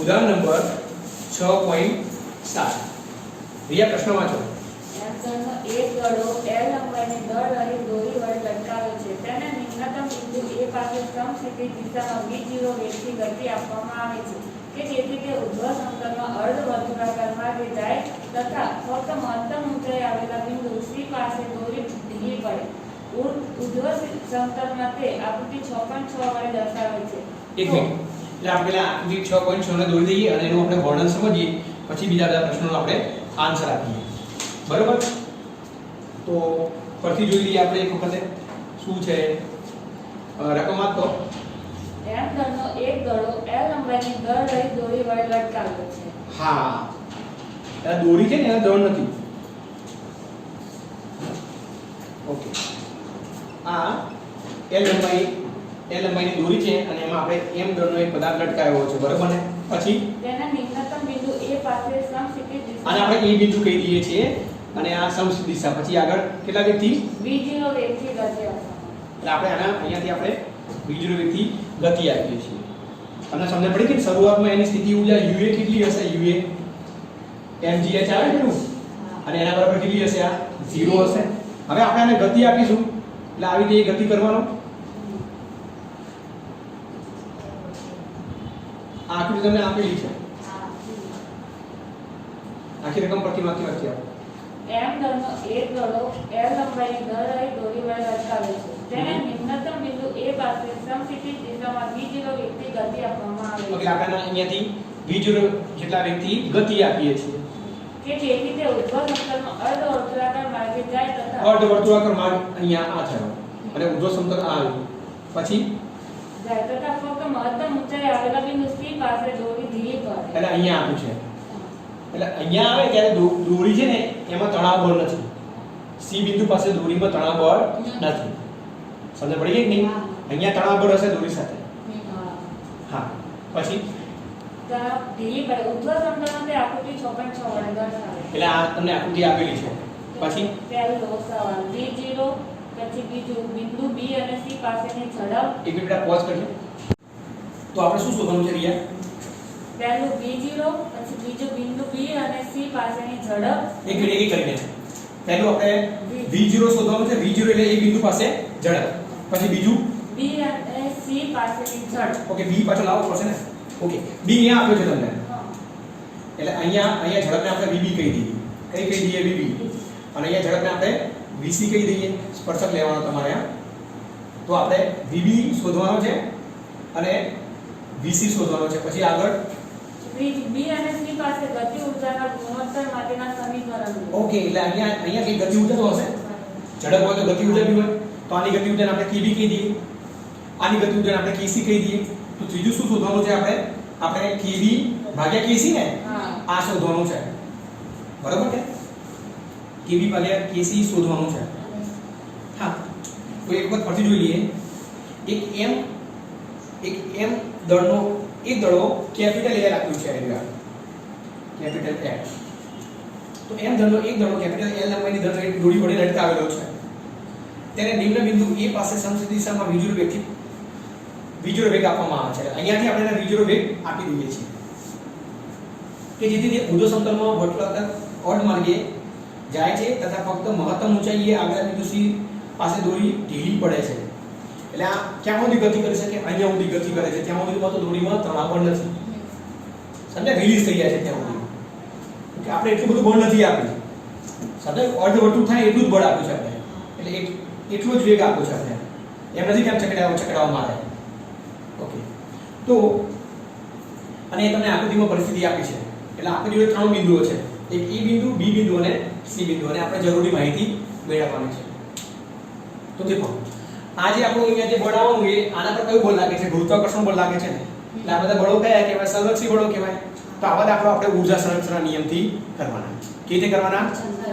ઉદાહરણ નંબર છ પોઈન્ટ સાત. રિયા પ્રશ્ન વાંચો. એક દડો L લંબાઈની દળ રહી દોરી વડે લટકાવ્યો છે. તેને નિમ્નતમ બિંદુ A પાસે સમસ્થિતિ દિશામાં V0 વેગથી ગતિ આપવામાં આવે છે. કે જેથી તે ઉર્ધ્વ સમતલમાં અર્ધવર્તુળાકાર માર્ગે જાય તથા ફક્ત મહત્તમ ઊંચાઈ આવેલા બિંદુ C પાસે દોરી ઢીલી પડે. ઉર્ધ્વ સમતલમાં તે આકૃતિ 6.6 વડે દર્શાવે છે. એક મિનિટ. એટલે આપણે પેલા આકૃતિ છ પોઈન્ટ છ ને દોરી દઈએ અને એનું આપણે વર્ણન સમજીએ. પછી બીજા બધા પ્રશ્નોનો આપણે આન્સર આપીએ. બરોબર? તો પરથી જોઈ લઈએ આપણે એક વખતે શું છે? રકમ આપતો એમ દળનો એક દડો L લંબાઈની દળ રહી દોરી વડે લટકાવ્યો છે. હા. આ દોરી છે ને એના દળ નથી. ઓકે. આ એલ લંબાઈ એલ લંબાઈની દોરી છે અને એમાં આપણે એમ દળનો એક પદાર્થ લટકાવ્યો છે. બરોબર ને? પછી? દિશામાં આપણે એ બિંદુ કહી દઈએ છીએ અને આ સમસ્ત દિશા. પછી આગળ કેટલા વેગથી V0 વેગથી ગતિ એટલે આપણે આના અહીંયાથી આપણે v0 વેગથી ગતિ આપીએ છીએ. તમને સમજ પડી કે શરૂઆતમાં એની સ્થિતિ ઊર્જા UA કેટલી હશે? UA mgh આવે ને? અને એના બરાબર કેટલી હશે? આ 0 હશે. હવે આપણે આને ગતિ આપીશું. એટલે આવી રીતે એ ગતિ કરવાનો આકૃતિ તમને આપેલી છે. આખી રકમ પરથી માંથી વાંચી આપો. એમ દળનો એક દડો L લંબાઈની દળ રહી દોરી વડે લટકાવે છે. તેને નિમ્નતમ બિંદુ એ પાસે સમસ્થિતિ દિશામાં V0 વ્યક્તિ ગતિ આપવામાં આવે એટલે આપણે અહીંયાથી v0 જેટલા વ્યક્તિ ગતિ આપીએ છીએ. કે જેથી તે ઉર્ધ્વ સમતલમાં અર્ધવર્તુળાકાર માર્ગે જાય તથા અર્ધ વર્તુળાકાર માર્ગ અહીંયા આ થયો. અને ઉર્ધ્વ સમતલ આ આવ્યું. પછી જાય. તથા ફક્ત મહત્તમ ઊંચાઈ આવેલા બિંદુ C પાસે દોરી ઢીલી પડે એટલે અહીંયા આપ્યું છે. એટલે અહીંયા આવે ત્યારે દોરી છે ને એમાં તણાવ બળ નથી. સી બિંદુ પાસે દોરીમાં તણાવ બળ નથી. સમજ પડી ગઈ કે નહીં? અહીંયા તણાવ બળ હશે દોરી સાથે. હા. હા. પછી? ઢીલી પડે ઉર્ધ્વ સમતલમાં આકૃતિ 6.6 વડે દર્શાવે એટલે આ તમને આકૃતિ આપેલી છે. પછી? પહેલો સવાલ V0 પછી બીજું બિંદુ B અને C પાસેની ઝડપ. એક મિનિટ પોઝ કરીએ તો આપણે શું શોધવાનું છે રિયા પહેલું V0 પછી બીજું બિંદુ B અને C પાસેની ઝડપ. એક મિનિટ એક કરીને. પહેલું આપણે v0 શોધવાનું છે. v0 એટલે એ બિંદુ પાસે ઝડપ. પછી બીજું? B અને C પાસેની ઝડપ. ઓકે b પાછળ લાવવો પડશે ને? ઓકે b અહીંયા આપ્યો છે તમને. હા. એટલે અહીંયા અહીંયા ઝડપને આપણે vb કહી દઈએ. કઈ કહી દઈએ? vb અને અહીંયા ઝડપને આપણે vc કહી દઈએ સ્પર્શક લેવાનો તમારે તો આપણે vb શોધવાનો છે અને vc શોધવાનો છે. પછી આગળ. બી અને સી પાસે ગતિ ઊર્જાના ગુણોત્તર માટેના સમીકરણ ઓકે એટલે અહીંયા અહીંયા કઈ ગતિ ઊર્જા તો હશે? ઝડપ હોય તો ગતિ ઊર્જા બી હોય. તો આની ગતિ ઊર્જાને આપણે kb કહી દઈએ. આની ગતિ ઊર્જાને આપણે kc કહી દઈએ. તો ત્રીજું શું શોધવાનું છે આપણે? આપણે kb ભાગ્યા kc ને? હા. આ શોધવાનું છે. બરાબર છે kb ભાગ્યા કેસી શોધવાનું છે હા તો એક વખત ફરીથી જોઈ લઈએ એક એમ એક એમ દળનો એક દળો કેપિટલ એ રાખ્યું છે અહીંયા કેપિટલ એ તો એમ દળનો એક દળો કેપિટલ L લંબાઈની દળ દોરી વડે લટકાવેલો છે તેને નિમ્ન બિંદુ એ પાસે સમસ્થિત દિશામાં વિજુર વેગથી વિજુર વેગ આપવામાં આવે છે અહીંયાથી આપણે એને વિજુર વેગ આપી દઈએ છીએ કે જેથી તે ઊંધો સમતલમાં વર્તુળાકાર અર્ધ માર્ગે જાય છે તથા ફક્ત મહત્તમ ઊંચાઈએ આગલા બિંદુ C પાસે દોરી ઢીલી પડે છે. એટલે આ ક્યાં સુધી ગતિ કરે છે કે અહીંયા સુધી ગતિ કરે છે. ત્યાં સુધીમાં તો દોરીમાં તણાવ પણ નથી. સમજે રિલીઝ થઈ જાય છે ત્યાં સુધી. કે આપણે એટલું બધું બળ નથી આપ્યું. સાથે અર્ધ વર્તુળ થાય એટલું જ બળ આપ્યું છે આપણે. એટલે એટલો જ વેગ આપ્યો છે આપણે. એમ નથી કે આમ ચકડાવો ચકડાવો મારે. ઓકે. તો, અને એ તમને આકૃતિમાં પરિસ્થિતિ આપી છે. એટલે આકૃતિમાં ત્રણ બિંદુઓ છે. એક ઈ બિંદુ, બી બિંદુ અને સી બિંદુ. અને આપણે જરૂરી માહિતી મેળવવાની છે. તો દેખો આ જે આપણું અહીંયા જે બળ આવવાનું એ આના પર કયું બળ લાગે છે? ગુરુત્વાકર્ષણ બળ લાગે છે ને? એટલે આ બધા બળો કયા કહેવાય? સંરક્ષી બળો કહેવાય. તો આવા દાખલો આપણે ઊર્જા સંરક્ષણના નિયમથી કરવાના. કે રીતે કરવાના?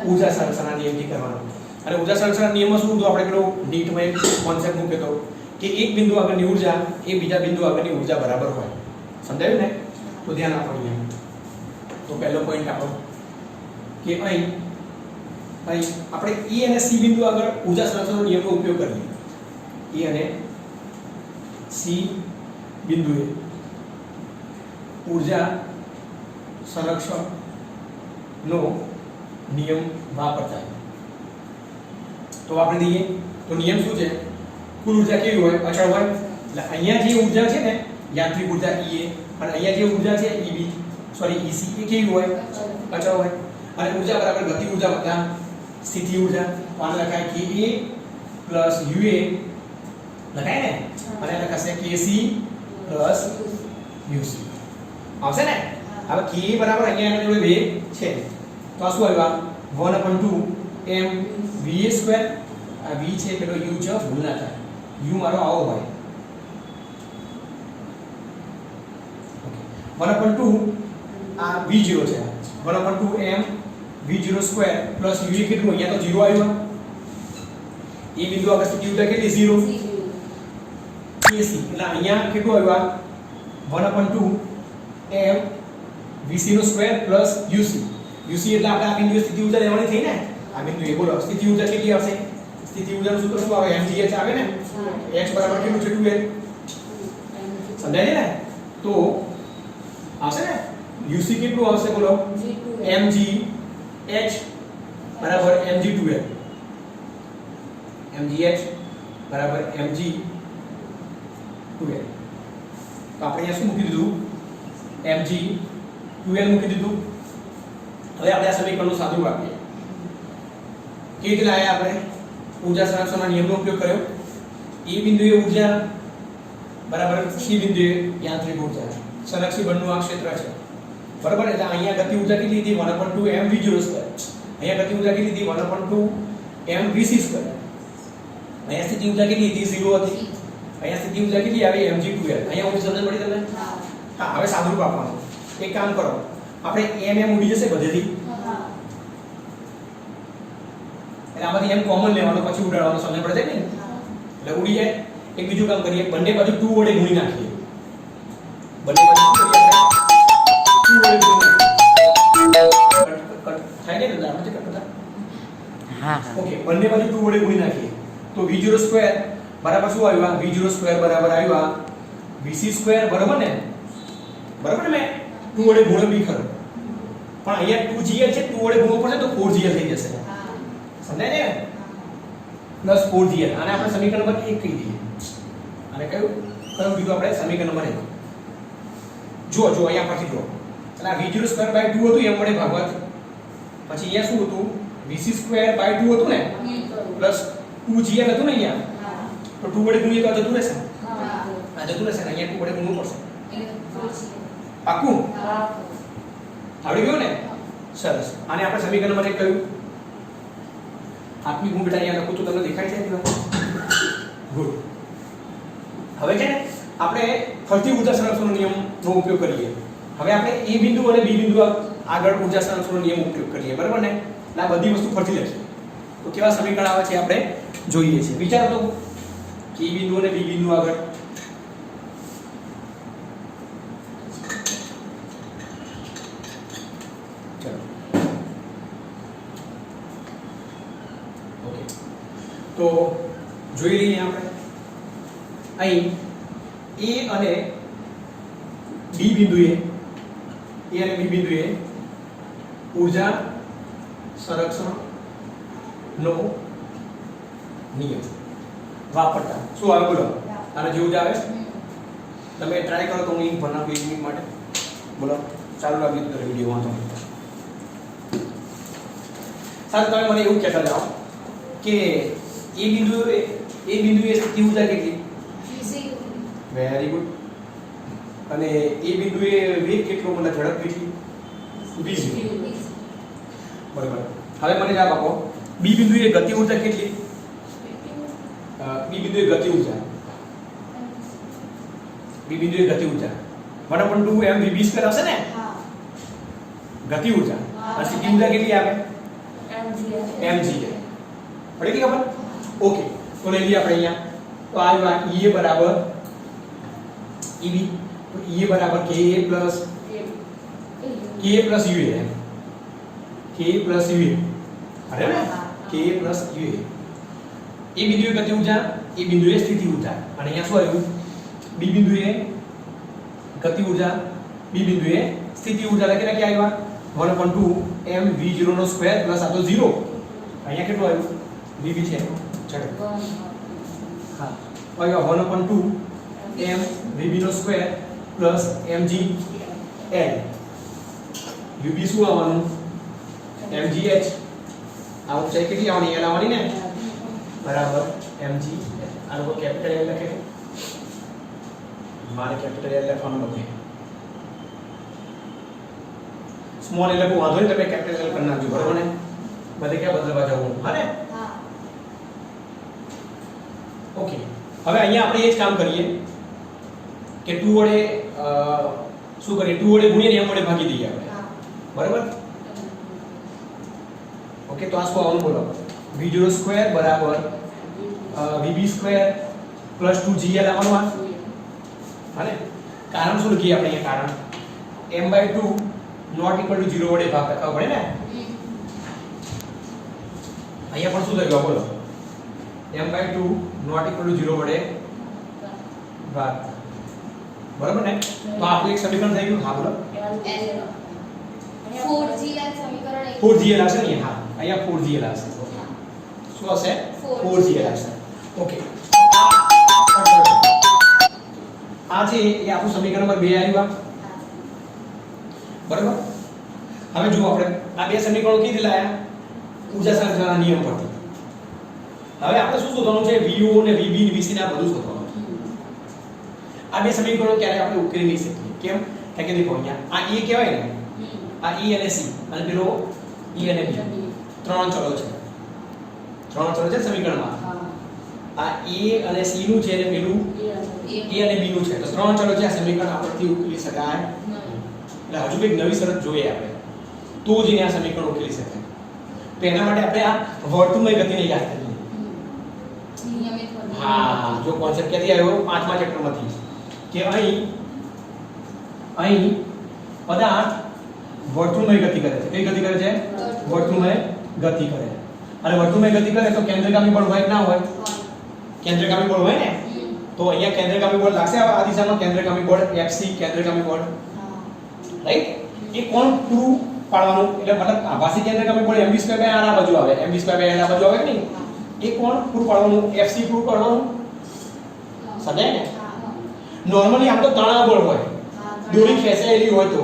ઊર્જા સંરક્ષણના નિયમથી કરવાના. અને ઊર્જા સંરક્ષણના નિયમમાં શું હતું આપણે પેલો નીટમાં એક કોન્સેપ્ટ મૂક્યો હતો કે એક બિંદુ આગળની ઊર્જા એ બીજા બિંદુ આગળની ઊર્જા બરાબર હોય. સમજાયું ને? તો ધ્યાન આપો અહીંયા. તો પહેલો પોઈન્ટ આપણો કે અહીં અહીં આપણે E અને C બિંદુ આગળ ઊર્જા સંરક્ષણનો નિયમનો ઉપયોગ કરીએ E અને C બિંદુએ ઊર્જા સંરક્ષણ નો નિયમ વાપરતા તો આપણે દઈએ, તો નિયમ શું છે? કુલ ઊર્જા કેવી હોય? અચળ હોય? એટલે અહીંયા જે ઊર્જા છે ને, યાંત્રિક ઊર્જા એ અને અહીંયા જે ઊર્જા છે ઈબી સોરી ઈસી એ કેવી હોય? અચળ હોય. અને ઊર્જા બરાબર ગતિ ઊર્જા વત્તા સ્થિતિ ઊર્જા. આને લખાય એ પ્લસ યુએ લખાય ને? અને લખાશે કેસી પ્લસ યુસી આવશે ને? હવે કે બરાબર અહીંયા એના જોડે બે છે. તો આ શું આવ્યું? One upon two M V square. આ વી છે પેલો યુ છે. ભૂલ ના થાય. યુ મારો આવો હોય. વન અપન ટુ આ v0 છે. One upon two M V zero square plus U કેટલું અહીંયા તો જીરો આવ્યું. એ બિંદુ આગળ સ્થિતિ ઊર્જા કેટલી? ઝીરો એસી એટલે અહીંયા કેટલું આવ્યું one upon two M VC નો સ્ક્વેર પ્લસ યુસી યુસી એટલે આપણે આ બિંદુએ સ્થિતિ ઊર્જા લેવાની થઈ ને? આ બિંદુએ બોલો. સ્થિતિ ઊર્જા કેટલી આવશે? સ્થિતિ ઉર્જાનું સૂત્ર શું આવે? mgh આવે ને? h બરાબર કેટલું છે? 2l સમજાય ને? તો આવશે ને? uc કેટલું આવશે બોલો? Mg h બરાબર mg 2l mgh બરાબર mg 2l તો આપણે અહીંયા શું મૂકી દીધું mg 2l મૂકી દીધું હવે આપણે આ સમીકરણનું સાદું આપીએ કેવી રીતે લાયા આપણે ઊર્જા સંરક્ષણના નિયમનો ઉપયોગ કર્યો એ બિંદુએ ઊર્જા બરાબર સી બિંદુએ યાંત્રિક ઊર્જા સંરક્ષી બળનું આ ક્ષેત્ર છે બરાબર? એટલે અહીંયા ગતિ ઊર્જા કેટલી હતી? 1/2 એમ વી જીરો સ્ક્વેર અહીંયા ગતિ ઊર્જા કેટલી હતી? 1/2 એમ વી સી સ્ક્વેર અહીંયા સ્થિતિ ઊર્જા કેટલી હતી? 0 હતી. અહીંયા સ્થિતિ ઊર્જા કેટલી આવી? Mg 2l અહીંયા ઊર્જા સમજણ પડી તમને? હા. હવે સાદુરૂપ આપવાનું. એક કામ કરો. આપણે એમ એમ ઉડી જશે બધેથી. એટલે આમાંથી એમ કોમન લેવાનો પછી ઉડાડવાનો સમજ પડે છે ને એટલે ઉડી જાય. એક બીજું કામ કરીએ. બંને બાજુ 2 વડે ગુણી નાખીએ. ઓકે બંને બાજુ 2 વડે ગુણી નાખીએ. તો v0 સ્ક્વેર બરાબર શું આવ્યું? આ v0 સ્ક્વેર બરાબર આવ્યું. આ સ્ક્વેર બરાબર ને? બરાબર ને મેં? 2 વડે ગુણ્યો બી ખરો. પણ અહીંયા 2gl છે 2 વડે ગુણવું પડશે તો 4gl થઈ જશે. સમજાય ને? પ્લસ 4gl આને આપણે સમીકરણ નંબર એક કહી દઈએ. અને કયું? કયું કીધું આપણે? સમીકરણ નંબર 1 જુઓ જુઓ, અહીંયા પરથી જુઓ. એટલે આ v0 સ્ક્વેર બાય 2 હતું, એમ વડે ભાગવાથી પછી અહીંયા શું હતું? Vc સ્ક્વેર બાય 2 હતું ને? પ્લસ 2gl હતું ને અહીંયા? તો 2 વડે ગુણીએ તો આ જતું રહેશે આ જતું રહેશે ને? અહીંયા 2 વડે ગુણવું પડશે. પાક્કું? આવડી ગયું ને? સરસ. અને આપણે સમીકરણ 1 કહ્યું. આપની હું બેટા અહીંયા લખું તો તમને દેખાય છે? ગુડ હવે છે ને, આપણે ઊર્જા સંરક્ષણનો નિયમનો ઉપયોગ કરીએ. હવે આપણે એ બિંદુ અને બી બિંદુ આગળ ઊર્જા સંરક્ષણનો નિયમ ઉપયોગ કરીએ, બરાબર ને? આ બધી વસ્તુ ફરતી જશે તો કેવા સમીકરણ આવે છે આપણે જોઈએ છીએ વિચાર તો. કે એ બિંદુ અને બી બિંદુ આગળ. તો જોઈ લઈએ આપણે. અહીં એ અને બી બિંદુએ એ અને બી બિંદુએ ઊર્જા સંરક્ષણ નો નિયમ. વાપરતા. શું આવે બોલો? આના જેવું જ આવે? તમે ટ્રાય કરો તો હું લિંક ભરના એક મિનિટ માટે. બોલો? ચાલુ લાગ્યું તો વીડિયો વાંધો. સારું તમે મને એવું કહેતા જાઓ કે એ બિંદુએ એ બિંદુએ સ્થિતિ ઊર્જા કેટલી? વેરી ગુડ અને એ બિંદુએ વેગ કેટલો મને ઝડપ કેટલી વીસ. બરાબર. હવે મને જવાબ આપો. બી બિંદુએ ગતિ ઊર્જા કેટલી? અ, બી બિંદુએ ગતિ ઊર્જા. બી બિંદુએ ગતિ ઊર્જા. One upon two M V B square આવશે ને? ગતિ ઊર્જા. અને સ્થિતિ ઊર્જા કેટલી આવે? mg પડી ગઈ ખબર? ઓકે. તો લઈ લઈએ આપણે અહીંયા. તો આ વા ઈએ બરાબર eb તો ઈએ બરાબર ka plus ka plus ua M ka plus ua બરાબર ka પ્લસ ua એ બિંદુએ ગતિ ઊર્જા એ બિંદુએ સ્થિતિ ઊર્જા. અને અહીંયા શું આવ્યું? બી બિંદુએ ગતિ ઊર્જા બી બિંદુએ સ્થિતિ ઊર્જા. લખી નાખી આવ્યા? One upon two M V zero નો સ્ક્વેર પ્લસ આ તો ઝીરો. અહીંયા કેટલું આવ્યું? વીબી છે. ચલો હા. અપોન ટુ એમ વીબી નો square plus MG L UB શું આવવાનું? એમજી એચ આ ઊંચાઈ કેટલી આવવાની? એલ આવવાની ને? બરાબર એમજી આ લોકો કેપિટલ એલ લખે મારે કેપિટલ એલ લખવાનું નથી. સ્મોલ એલ લખવું વાંધો નહીં તમે કેપિટલ એલ કરી નાખજો બરાબર ને? બધે ક્યાં બદલવા જવું? હા ને? ઓકે હવે અહીંયા આપણે એ જ કામ કરીએ કે 2 વડે શું કરીએ? 2 વડે ગુણીએ ને એમ વડે ભાગી દઈએ આપણે. બરાબર? ઓકે તો આ શું આવવાનું બોલો? V0 સ્ક્વેર બરાબર vb સ્ક્વેર પ્લસ 2gl આવવાનું આ? હાને કારણ શું લખીએ આપણે અહીંયા કારણ? M by 2 not equal to 0 વડે ભાગ પડે ને? અહીંયા પણ શું થયું? આ બોલો. M by 2 not equal to 0 વડે ભાગ બરાબર ને? તો આપણું એક સમીકરણ થઈ ગયું. હા, બોલો. 4GL સમીકરણ એક. 4gl આવશે ને? હા. અહીંયા 4gl આવશે શું હશે? 4 4gl આવશે ઓકે. આ છે એ આપણું સમીકરણ નંબર 2 આવ્યું બરાબર? હવે જુઓ આપણે. આ બે સમીકરણો કીધી લાયા? ઊર્જા સંરચનાના નિયમ પરથી. હવે આપણે શું શોધવાનું છે? VO ને VB ને VC ને આ બધું શોધવાનું. આ બે સમીકરણો ક્યારે આપણે ઉકેલી નહીં શકીએ. કેમ? કારણ કે દેખો અહીંયા આ એ કહેવાય ને? આ ઈ અને સી અને પેલો ઈ અને બી ત્રણ ચલો છે. ત્રણ ચલો છે સમીકરણમાં. આ એ અને સી નું છે અને પેલું? એ અને બી નું છે. તો ત્રણ ચલો છે આ સમીકરણ આપણથી ઉકેલી શકાય. એટલે હજુ કંઈક નવી શરત જોઈએ આપણે. તો જ એને આ સમીકરણ ઉકેલી શકાય તો એના માટે આપણે આ વર્તુળમય ગતિને યાદ કરીએ. હા જો કોન્સેપ્ટ ક્યાંથી આવ્યો? પાંચમા ચેપ્ટરમાંથી કે અહીં અહીં પદાર્થ વર્તુળમય ગતિ કરે છે. કઈ ગતિ કરે છે? વર્તુળમય ગતિ કરે અને વર્તુળમય ગતિ કરે તો કેન્દ્રગામી બળ હોય ના હોય? કેન્દ્રગામી બળ હોય ને. તો અહીંયા કેન્દ્રગામી બળ લાગશે? આ દિશામાં કેન્દ્રગામી બળ FC, કેન્દ્રગામી બળ. રાઈટ એ કોણ પૂરું પાડવાનું? એટલે મતલબ આભાસી કેન્દ્રગામી બળ mv સ્ક્વેર બાય r આ બાજુ આવે. mv સ્ક્વેર બાય l આ બાજુ આવે કે નહીં? એ કોણ પૂરું પાડવાનું? FC પૂરું પાડવાનું? સમજાય ને? નોર્મલી આમ તો તણાવ બળ હોય દોરી ખેંચાયેલી હોય તો.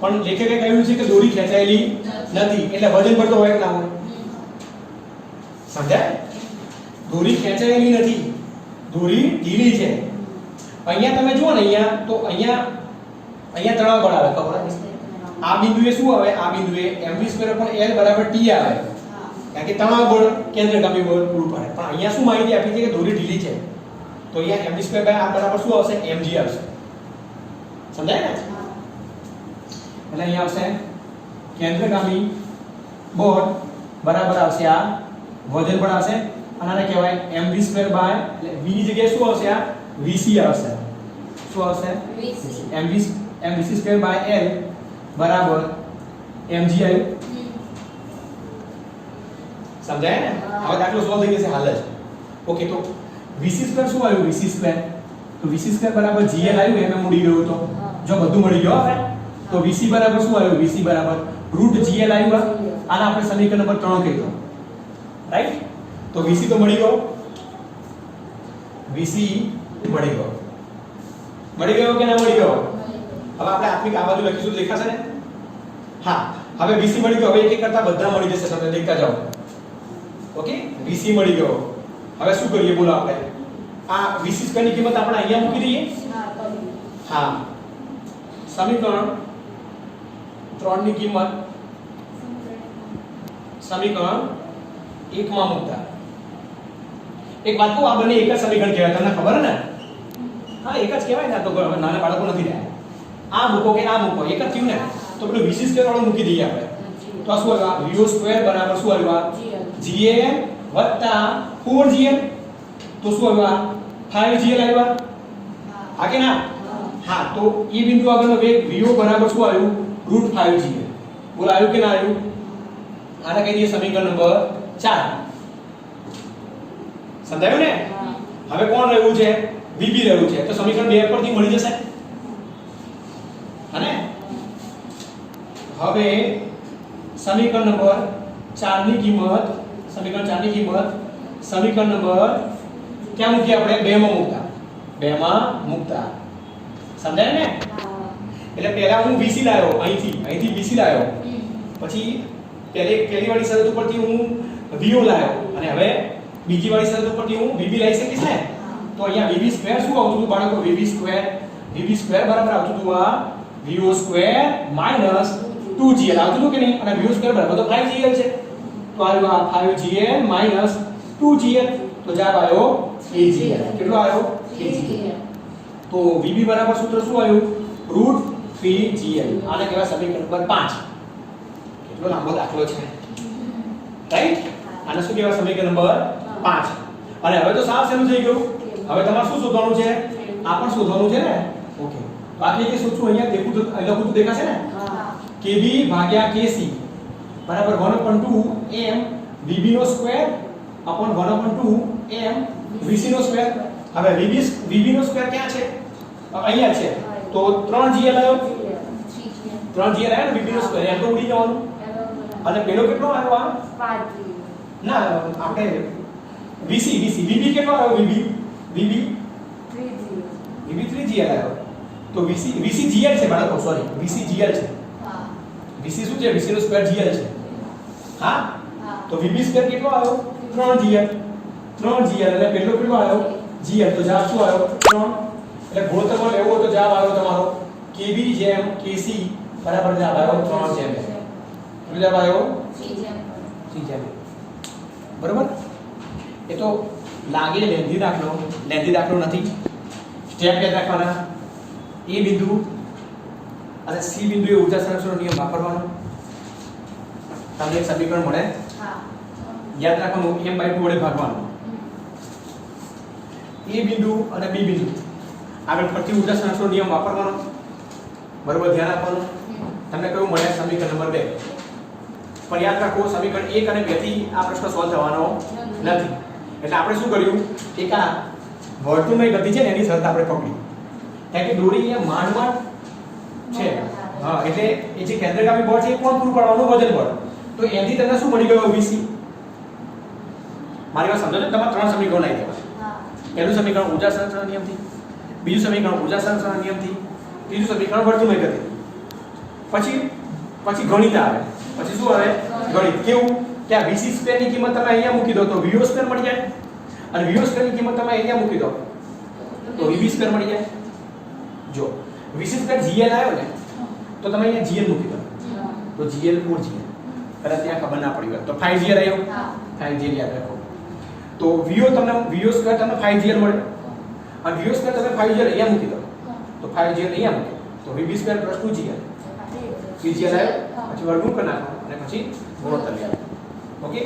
પણ લેખકે કહ્યું છે કે દોરી ખેંચાયેલી નથી. એટલે વજન પર તો હોય કે ના હોય? સમજાય? દોરી ખેંચાયેલી નથી. દોરી ઢીલી છે. અહીંયા તમે જુઓ ને અહીંયા તો અહીંયા અહીંયા તણાવ બળ આવે ખબર? આ બિંદુએ શું આવે? આ બિંદુએ mv સ્ક્વેર upon l બરાબર t આવે. કારણ કે તણાવ બળ કેન્દ્રગામી બળ પૂરું પાડે. પણ અહીંયા શું માહિતી આપી છે કે દોરી ઢીલી છે? તો અહીંયા mv સ્ક્વેર બાય r બરાબર શું આવશે? Mg આવશે. સમજાય ને? એટલે અહીંયા આવશે કેન્દ્રગામી બળ બરાબર આવશે આ. વજન પણ આવશે. અને આને કહેવાય mv સ્ક્વેર બાય એટલે v ની જગ્યાએ શું આવશે આ? Vc આવશે. શું આવશે? Mv mvc square by l બરાબર mg આવ્યું. સમજાય ને? હા. હવે દાખલો સોલ્વ થઈ જશે હાલ જ. ઓકે તો vc સ્ક્વેર શું આવ્યું? Vc સ્ક્વેર તો vc સ્ક્વેર બરાબર gl આવ્યું એમ ઉડી ગયું તો. જો બધું મળી ગયો હવે તો vc બરાબર શું આવ્યું? Vc બરાબર રૂટ gl આવ્યું. આને આપણે સમીકરણ નંબર 3 કહી દો. રાઈટ તો vc તો મળી ગયો? Vc મળી ગયો. મળી ગયો કે ના મળી ગયો? હવે આપણે આત્મિક આ બાજુ લખીશું દેખાશે ને? હા. હવે VC મળી ગયો. હવે એક એક કરતા બધા મળી જશે. તમે દેખતા જાઓ. ઓકે VC મળી ગયો. હવે શું કરીએ? બોલો આપણે. આ VC સ્ક્વેરની કિંમત આપણે અહીંયા મૂકી દઈએ. હા સમીકરણ 3 ની કિંમત સમીકરણ 1 માં મૂકતા. એક વાત કહું આ બંને એક જ સમીકરણ કહેવાય તમને ખબર ને? હા એક જ કહેવાય ને આ તો હવે નાના બાળકો નથી રહ્યા. આ મૂકો કે આ મૂકો એક જ થયું ને? તો પેલું VC સ્ક્વેર વાળું મૂકી દઈએ આપણે. તો આ શું આવ્યું? VO સ્ક્વેર બરાબર શું આવ્યું? આ GAM વત્તા 4GM તો શું આવ્યું આ 5GL આવ્યું આ? હા કે ના હા તો એ બિંદુ આગળનો વેગ VO બરાબર શું આવ્યું રૂટ 5GL બોલ આવ્યું કે ના આવ્યું આને કહી દઈએ સમીકરણ નંબર 4 સમજાયું ને હવે કોણ રહ્યું છે VB રહ્યું છે તો સમીકરણ 2 પરથી મળી જશે હને હવે સમીકરણ નંબર 4 ની કિંમત સમીકરણ 4 ની કિંમત સમીકરણ નંબર ક્યાં મૂકી આપણે બે માં મૂકતા? બે માં મૂકતા. સમજાય ને? એટલે પહેલા હું વીસી લાવ્યો અહીંથી અહીંથી વીસી લાવ્યો પછી પહેલી પહેલી વાળી શરત ઉપરથી હું વીઓ લાવ્યો અને હવે બીજી વાળી શરત ઉપરથી હું વીબી લઈ શકીશ ને? તો અહીંયા વીબી સ્ક્વેર શું આવતું હતું બાળકો? વીબી સ્ક્વેર વીબી સ્ક્વેર બરાબર આવતું હતું આ VO square minus two GL આવતું હતું કે નહીં? અને વીઓ સ્ક્વેર બરાબર તો 5GL છે. તો આવ્યો આ 5GL માઇનસ 2gn તો જવાબ આવ્યો 3gn કેટલો આવ્યો 3gn તો VB બરાબર સૂત્ર શું આવ્યું રૂટ 3GL આને કહેવાય સમીકરણ નંબર 5 કેટલો લાંબો દાખલો છે. રાઈટ આને શું કહેવાય સમીકરણ નંબર 5 અને હવે તો સાફ થઈ ગયું. હવે તમારે શું શોધવાનું છે? આ પણ શોધવાનું છે ને? ઓકે બાકી કે શોધશું અહીંયા દેખું તો લખું તો દેખાશે ને? KB KC બરાબર 1/2 m VB નો સ્ક્વેર upon 1/2 m VC નો સ્ક્વેર હવે VB VB નો સ્ક્વેર ક્યાં છે? અહીંયા છે। તો 3GL આવ્યો 3GL આવ્યો ને VB નો સ્ક્વેર એમ તો ઉડી જવાનું। અને પેલો કેટલો આવ્યો આ? ના આપણે VC VC VB કેટલો આવ્યો? VB VB VB 3GL આવ્યો તો VC VC GL છે બાળકો સોરી VC GL છે। VC શું છે? VC નો સ્ક્વેર GL છે। હા? તો VB સ્ક્વેર કેટલો આવ્યો? 3GL 3GL એટલે પહેલો કેટલો આવ્યો? GL. તો જવાબ શું આવ્યો? 3 એટલે ગુણોત્તરમાં લેવો હોય તો જવાબ આવ્યો તમારો. KB જેમ KC બરાબર જવાબ આવ્યો 3 જેમ. કેટલો જવાબ આવ્યો? C જેમ. બરાબર? એ તો લાગે લેન્ધી દાખલો. લેન્ધી દાખલો નથી. સ્ટેપ યાદ રાખવાના. એ બિંદુ. અને સી બિંદુએ ઊર્જા સંરક્ષણનો નિયમ વાપરવાનો. તમને એક સમીકરણ મળે. યાદ રાખવાનું એમ બાય ટુ વડે ભાગવાનું. એ બિંદુ અને બી બિંદુ. આગળ ફરતી ઊર્જા સંરક્ષણનો નિયમ વાપરવાનો. બરોબર ધ્યાન આપવાનું. તમને કયું મળે? સમીકરણ નંબર બે. પણ યાદ રાખો સમીકરણ એક અને બેથી આ પ્રશ્ન સોલ્વ થવાનો નથી. એટલે આપણે શું કર્યું? એક આ વર્તુળમય ગતિ છે ને એની શરત આપણે પકડી. કારણ કે દોરી એ માંડ માંડ છે. હા એટલે એ જે કેન્દ્રગામી બળ છે એ કોણ પૂરું પાડવાનું? વજન બળ. તો એનાથી તમને શું મળી ગયું ઓબીસી મારી વાત સમજો ને તમારે ત્રણ સમીકરણો લાવી દેવા પહેલું સમીકરણ ઊર્જા સંરક્ષણ નિયમથી બીજું સમીકરણ ઊર્જા સંરક્ષણ નિયમથી ત્રીજું સમીકરણ વર્તુળમય ગતિ પછી પછી ગણિત આવે. પછી શું આવે? ગણિત. કેવું? કે આ વીસી સ્ક્વેરની કિંમત તમે અહીંયા મૂકી દો તો વીઓ સ્ક્વેર મળી જાય. અને વીઓ સ્ક્વેરની કિંમત તમે અહીંયા મૂકી દો તો વીવી સ્ક્વેર મળી જાય. જો વીસી સ્ક્વેર જીએલ આવ્યો ને તો તમે અહીંયા જીએલ મૂકી દો. તો જીએલ GL 4GL કદાચ ત્યાં ખબર ના પડી હોય તો 5GL આવ્યો 5GL યાદ રાખો. તો VO તમને VO સ્ક્વેર તમને 5GL મળે. અને VO સ્ક્વેર તમે 5GL અહીંયા મૂકી દો. તો 5GL અહીંયા મૂકી તો VB સ્ક્વેર 2GL 3GL આવ્યો પછી વર્ગમૂળ કરી નાખો. અને પછી ગુણોત્તર આવ્યો ઓકે?